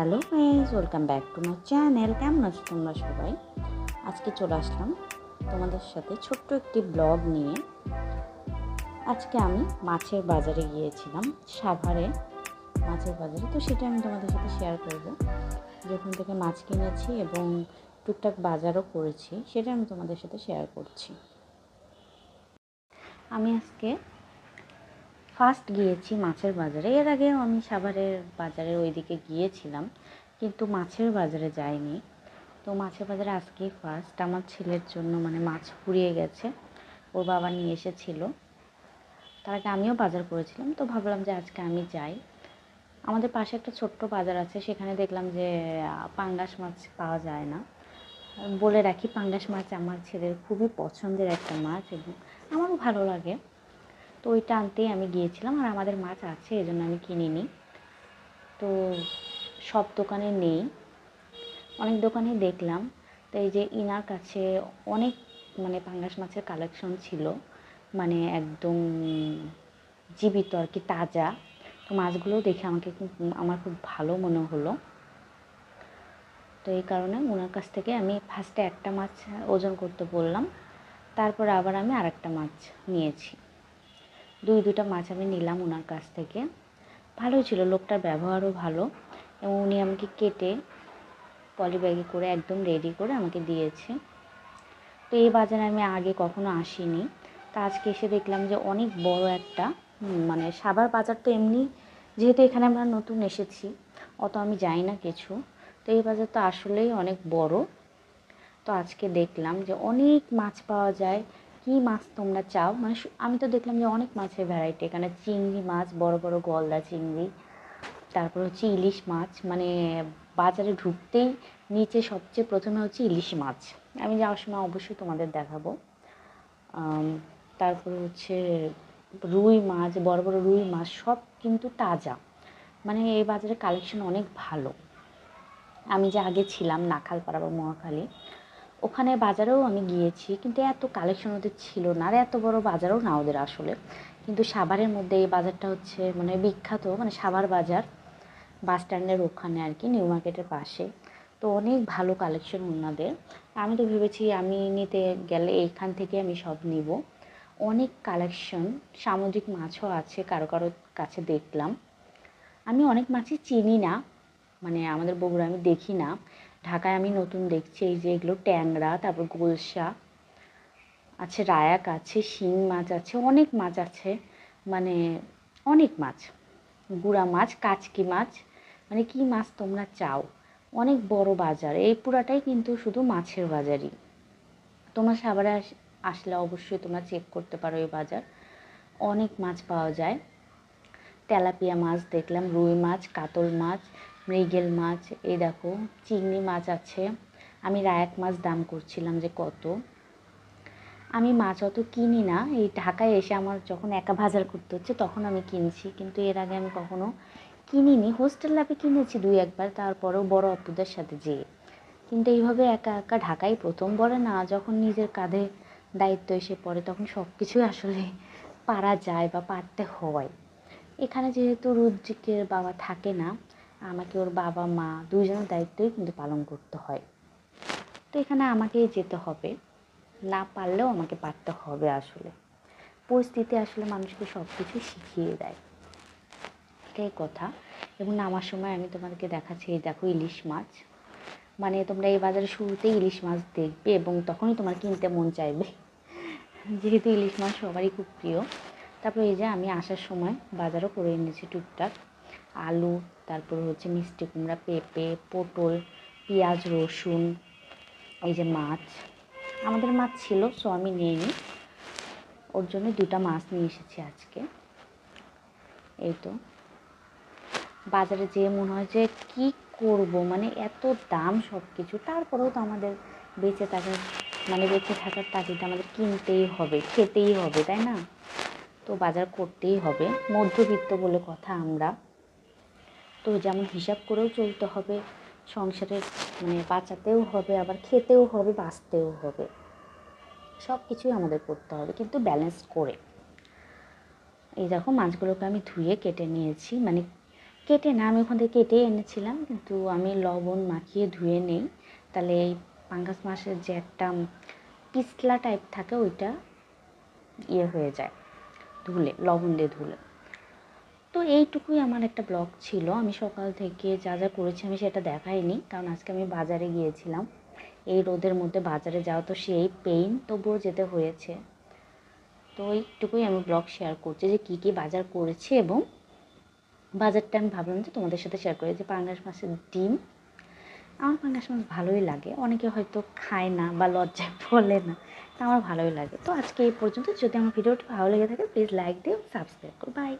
Hello friends, welcome back to my channel. কেমন আছো তোমরা সবাই? আজকে চলে আসলাম তোমাদের সাথে ছোট্ট একটি ব্লগ নিয়ে। আজকে আমি মাছের বাজারে গিয়েছিলাম, সাভারে মাছের বাজারে। তো সেটা আমি তোমাদের সাথে শেয়ার করব। যেখান থেকে মাছ কিনেছি এবং টুকটাক বাজারও করেছি, সেটা আমি তোমাদের সাথে শেয়ার করছি। আমি আজকে ফার্স্ট গিয়েছি মাছের বাজারে। এর আগেও আমি সাভারের বাজারের ওইদিকে গিয়েছিলাম, কিন্তু মাছের বাজারে যাইনি। তো মাছের বাজারে আজকেই ফার্স্ট আমার ছেলের জন্য মানে মাছ ফুরিয়ে গেছে, ওর বাবা নিয়ে এসেছিল। তার আগে আমিও বাজার করেছিলাম, তো ভাবলাম যে আজকে আমি যাই। আমাদের পাশে একটা ছোট্ট বাজার আছে, সেখানে দেখলাম যে পাঙ্গাস মাছ পাওয়া যায় না। বলে রাখি, পাঙ্গাস মাছ আমার ছেলের খুবই পছন্দের একটা মাছ এবং আমারও ভালো লাগে। তো ওইটা আনতেই আমি গিয়েছিলাম আর আমাদের মাছ আছে এই জন্য আমি কিনিনি। তো সব দোকানে নেই। অনেক দোকানে দেখলাম। তো এই যে ইনার কাছে অনেক মানে পাঙ্গাস মাছের কালেকশন ছিল। মানে একদম জীবিত আর কি, তাজা। তো মাছগুলো দেখে আমাকে আমার খুব ভালো মনে হলো। তো এই কারণে ওনার কাছ থেকে আমি ফার্স্টে একটা মাছ ওজন করতে বললাম। তারপর আবার আমি আরেকটা মাছ নিয়েছি। দুই দুটা মাছ আমি নিলাম ওনার কাছ থেকে। ভালোই ছিল লোকটার ব্যবহারও ভালো এবং উনি আমাকে কেটে পলি ব্যাগে করে একদম রেডি করে আমাকে দিয়েছে। তো এই বাজারে আমি আগে কখনো আসিনি। তা আজকে এসে দেখলাম যে অনেক বড় একটা মানে সাভার বাজার তো এমনি, যেহেতু এখানে আমরা নতুন এসেছি, অত আমি যাই না কিছু। তো এই বাজার তো আসলেই অনেক বড়। তো আজকে দেখলাম যে অনেক মাছ পাওয়া যায় কী মাছ তোমরা চাও? মানে আমি তো দেখলাম যে অনেক মাছের ভ্যারাইটি এখানে চিংড়ি মাছ, বড় বড় গলদা চিংড়ি, তারপর হচ্ছে ইলিশ মাছ। মানে বাজারে ঢুকতেই নিচে সবচেয়ে প্রথমে হচ্ছে ইলিশ মাছ। আমি যাওয়ার সময় অবশ্যই তোমাদের দেখাবো। তারপর হচ্ছে রুই মাছ, বড় বড় রুই মাছ, সব কিন্তু তাজা। মানে এই বাজারে কালেকশন অনেক ভালো। আমি যে আগে ছিলাম নাখালপাড়া বা মহাখালী ওখানে বাজারেও আমি গিয়েছি, কিন্তু এত কালেকশন ওদের ছিল না আর এত বড় বাজারও না ওদের আসলে। কিন্তু সাভারের মধ্যে এই বাজারটা হচ্ছে মানে বিখ্যাত মানে সাভার বাজার, বাস স্ট্যান্ডের ওখানে আর কি, নিউ মার্কেটের পাশে। তো অনেক ভালো কালেকশন ওনাদের। আমি তো ভেবেছি আমি নিতে গেলে এইখান থেকে আমি সব নিব। অনেক কালেকশন সামুদ্রিক মাছও আছে, কারও কারও কাছে দেখলাম। আমি অনেক মাছই চিনি না মানে আমাদের বগুড়া আমি দেখি না। ঢাকায় আমি নতুন দেখছি, এই যে এগুলো ট্যাংরা, তারপর গোলসা, আছে রায়াক আছে, শিং মাছ আছে, অনেক মাছ আছে মানে অনেক মাছ, গুড়া মাছ, কাচকি মাছ মানে কি মাছ তোমরা চাও? অনেক বড় বাজার, এই পুরাটাই কিন্তু শুধু মাছের বাজারই। তোমরা সাবারে আসলে অবশ্যই তোমরা চেক করতে পারো এই বাজার, অনেক মাছ পাওয়া যায়। তেলাপিয়া মাছ দেখলাম, রুই মাছ, কাতল মাছ মৃগেল মাছ, এই দেখো, চিংড়ি মাছ আছে। আমি রায়াক মাছ দাম করছিলাম যে কত। আমি মাছ অত কিনি না। এই ঢাকায় এসে আমার যখন একা বাজার করতে হচ্ছে, তখন আমি কিনছি। কিন্তু এর আগে আমি কখনো কিনিনি। হোস্টেল লাভে কিনেছি দুই একবার, তারপরেও বড় অপুদের সাথে যেয়ে কিন্তু এইভাবে একা একা ঢাকাই প্রথম বলে না, যখন নিজের কাঁধে দায়িত্ব এসে পড়ে, তখন সব কিছুই আসলে পারা যায় বা পারতে হয়। এখানে যেহেতু রুদ্রিকের বাবা থাকে না আমাকে ওর বাবা, মা দুজনের দায়িত্বই কিন্তু পালন করতে হয়। তো এখানে আমাকেই যেতে হবে। না পারলেও আমাকে পারতে হবে আসলে। পরিস্থিতি আসলে মানুষকে সব কিছু শিখিয়ে দেয়। এটাই কথা। এবং নামার সময় আমি তোমাদেরকে দেখাচ্ছি, এই দেখো ইলিশ মাছ। মানে তোমরা এই বাজারে শুরুতেই ইলিশ মাছ দেখবে এবং তখনই তোমার কিনতে মন চাইবে। যেহেতু ইলিশ মাছ সবারই খুব প্রিয়। তারপর এই যে আমি আসার সময় বাজারও করে এনেছি টুকটাক। আলু, তারপর হচ্ছে মিষ্টি কুমড়া, পেঁপে, পটল, পেঁয়াজ, রসুন, এই যে মাছ। আমাদের মাছ ছিল সো আমি নিয়ে নিই। ওর জন্য দুটা মাছ নিয়ে এসেছি আজকে। এই তো। বাজারে যেয়ে মনে হয় যে কী করব মানে এত দাম সব কিছু তারপরেও তো আমাদের বেঁচে থাকার মানে বেঁচে থাকার তাগিদে আমাদের কিনতেই হবে, খেতেই হবে, তাই না? তো বাজার করতেই হবে, মধ্যবিত্ত বলে কথা আমরা। তো যেমন হিসাব করেও চলতে হবে সংসারের মানে বাঁচাতেও হবে, আবার খেতেও হবে, বাঁচতেও হবে। সব কিছুই আমাদের করতে হবে, কিন্তু ব্যালেন্স করে। এই দেখো মাছগুলোকে আমি ধুয়ে কেটে নিয়েছি মানে কেটে না, আমি ওখান থেকে কেটে এনেছিলাম, কিন্তু আমি লবণ মাখিয়ে ধুয়ে নেই। তাহলে এই পাঙ্গাস মাছের যে একটা পিছলা টাইপ থাকে, ওইটা ইয়ে হয়ে যায়, ধুলে, লবণ দিয়ে ধুলে। তো এইটুকুই আমার একটা ব্লগ ছিল। আমি সকাল থেকে যা যা করেছি আমি সেটা দেখাইনি, কারণ আজকে আমি বাজারে গিয়েছিলাম। এই রোদের মধ্যে বাজারে যাওয়া তো সেই পেইন তবুও যেতে হয়েছে। তো এইটুকুই আমি ব্লগ শেয়ার করছি যে কী কী বাজার করেছি এবং বাজারটা আমি ভাবলাম যে তোমাদের সাথে শেয়ার করি যে পাঙ্গাস মাছের ডিম। আমার পাঙ্গাস মাছ ভালোই লাগে। অনেকে হয়তো খায় না বা লজ্জায় বলে না, তা আমার ভালোই লাগে। তো আজকে এই পর্যন্ত। যদি আমার ভিডিওটা ভালো লেগে থাকে প্লিজ লাইক দিও সাবস্ক্রাইব করো। বাই